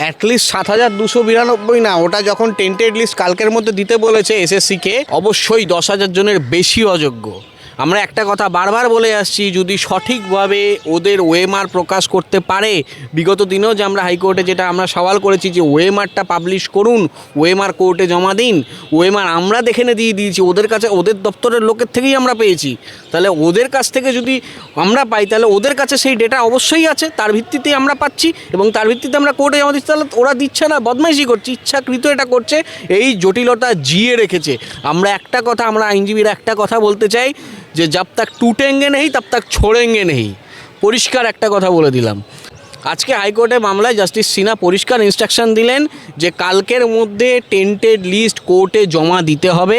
At least সাত হাজার দুশো বিরানব্বই না, ওটা যখন টেন্টেড লিস্ট কালকের মধ্যে দিতে বলেছে এসএসসিকে অবশ্যই দশ হাজার জনের বেশি অযোগ্য। আমরা একটা কথা বারবার বলে আসছি, যদি সঠিকভাবে ওদের ওয়েমার প্রকাশ করতে পারে, বিগত দিনেও যে আমরা হাইকোর্টে যেটা আমরা সওয়াল করেছি যে ওয়েমারটা পাবলিশ করুন ওয়েমার কোর্টে জমা দিন ওয়েমার আমরা দেখে নে দিয়ে দিয়েছি, ওদের কাছে, ওদের দপ্তরের লোকের থেকেই আমরা পেয়েছি। তাহলে ওদের কাছ থেকে যদি আমরা পাই, তাহলে ওদের কাছে সেই ডেটা অবশ্যই আছে, তার ভিত্তিতেই আমরা পাচ্ছি এবং তার ভিত্তিতে আমরা কোর্টে জমা দিচ্ছি, তাহলে ওরা দিচ্ছে না, বদমাইশি করছে, ইচ্ছাকৃত এটা করছে, এই জটিলতা জিয়ে রেখেছে। আমরা একটা কথা, আমরা আইনজীবীরা একটা কথা বলতে চাই যে জব তাক টুটেঙ্গে নেই তব তাক ছোড়েঙ্গে নেই পরিষ্কার একটা কথা বলে দিলাম। আজকে হাইকোর্টে মামলায় জাস্টিস সিনা পরিষ্কার ইনস্ট্রাকশন দিলেন যে কালকের মধ্যে টেন্টেড লিস্ট কোর্টে জমা দিতে হবে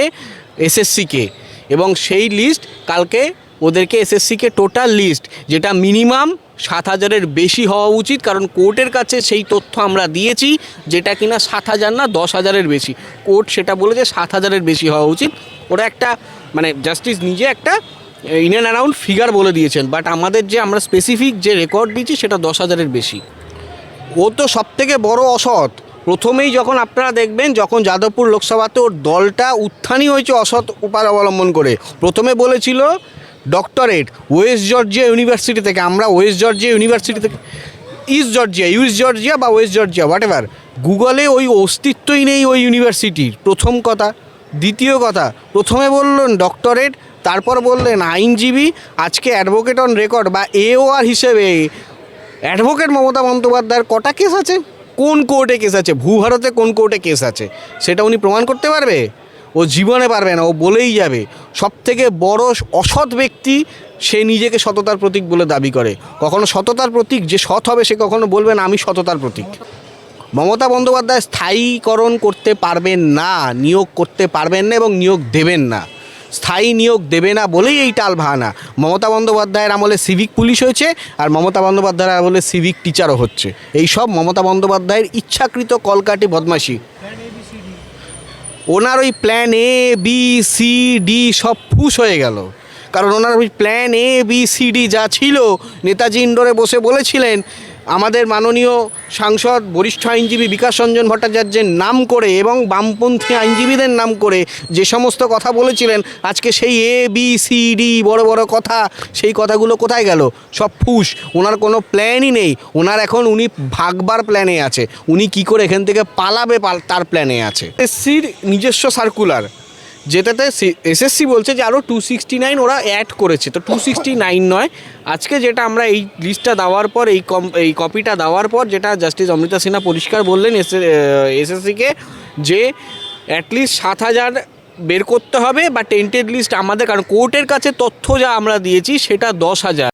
এসএসসিকে এবং সেই লিস্ট কালকে ওদেরকে এসএসসিকে টোটাল লিস্ট যেটা মিনিমাম সাত হাজারের বেশি হওয়া উচিত, কারণ কোর্টের কাছে সেই তথ্য আমরা দিয়েছি, যেটা কিনা সাত হাজার না, দশ হাজারের বেশি। কোর্ট সেটা বলেছে সাত হাজারের বেশি হওয়া উচিত। ওরা একটা মানে জাস্টিস নিজে একটা ইন অ্যান্ড অ্যারাউন্ড ফিগার বলে দিয়েছেন বাট আমাদের যে আমরা স্পেসিফিক যে রেকর্ড দিচ্ছি সেটা দশ হাজারের বেশি। ও তো সব থেকে বড় অসৎ। প্রথমেই যখন আপনারা দেখবেন, যখন যাদবপুর লোকসভাতে ওর দলটা উত্থানই হয়েছে অসৎ উপায় অবলম্বন করে। প্রথমে বলেছিল ডক্টরেট ওয়েস্ট জর্জিয়া ইউনিভার্সিটি থেকে, আমরা ওয়েস্ট জর্জিয়া ইউনিভার্সিটি থেকে ইস্ট জর্জিয়া ইউএস জর্জিয়া বা ওয়েস্ট জর্জিয়া হোয়াট এভার গুগলে ওই অস্তিত্বই নেই ওই ইউনিভার্সিটির প্রথম কথা। দ্বিতীয় কথা, প্রথমে বললেন ডক্টরেট তারপর বললেন আইনজীবী, আজকে অ্যাডভোকেট অন রেকর্ড বা এওআর হিসেবে অ্যাডভোকেট মমতা বন্দ্যোপাধ্যায়ের কটা কেস আছে? কোন কোর্টে কেস আছে? ভূভারতে কোন কোর্টে কেস আছে? সেটা উনি প্রমাণ করতে পারবে? ও জীবনে পারবে না, ও বলেই যাবে। সব থেকে বড় অসৎ ব্যক্তি সে নিজেকে সততার প্রতীক বলে দাবি করে। কখনো সততার প্রতীক, যে সৎ হবে সে কখনো বলবে না, আমি সততার প্রতীক। মমতা বন্দ্যোপাধ্যায় স্থায়ীকরণ করতে পারবেন না, নিয়োগ করতে পারবেন না এবং নিয়োগ দেবেন না। স্থায়ী নিয়োগ দেবে না বলেই এই টাল ভাঙা মমতা বন্দ্যোপাধ্যায়ের আমলে সিভিক পুলিশ হয়েছে আর মমতা বন্দ্যোপাধ্যায়ের আমলে সিভিক টিচারও হচ্ছে। এই সব মমতা বন্দ্যোপাধ্যায়ের ইচ্ছাকৃত কলকাটি বদমাশি। ওনার ওই plan A B C D সব ফুস হয়ে গেল। কারণ ওনার ওই plan A B C D যা ছিল, নেতাজি ইন্ডোরে বসে বলেছিলেন আমাদের মাননীয় সাংসদ, বরিষ্ঠ আইনজীবী বিকাশ রঞ্জন ভট্টাচার্যের নাম করে এবং বামপন্থী আইনজীবীদের নাম করে যে সমস্ত কথা বলেছিলেন, আজকে সেই এ বি সি ডি বড় বড় কথা, সেই কথাগুলো কোথায় গেল? সব ফুস। ওনার কোনো প্ল্যানই নেই। ওনার এখন উনি ভাগবার প্ল্যানে আছে। উনি কি করে এখান থেকে পালাবে পাল- তার প্ল্যানে আছে। এসসির নিজস্ব সার্কুলার যেটাতে এসএসসি বলছে যে আরও টু সিক্সটি নাইন ওরা অ্যাড করেছে। তো টু সিক্সটি নাইন নয়। আজকে যেটা আমরা এই লিস্টটা দেওয়ার পর, এই কম, এই কপিটা দেওয়ার পর যেটা জাস্টিস অমৃতা সিনহা পরিষ্কার বললেন এস এসএসসিকে যে অ্যাটলিস্ট সাত হাজার বের করতে হবে বা টেন্টেড লিস্ট আমাদের, কারণ কোর্টের কাছে তথ্য যা আমরা দিয়েছি সেটা দশ হাজার।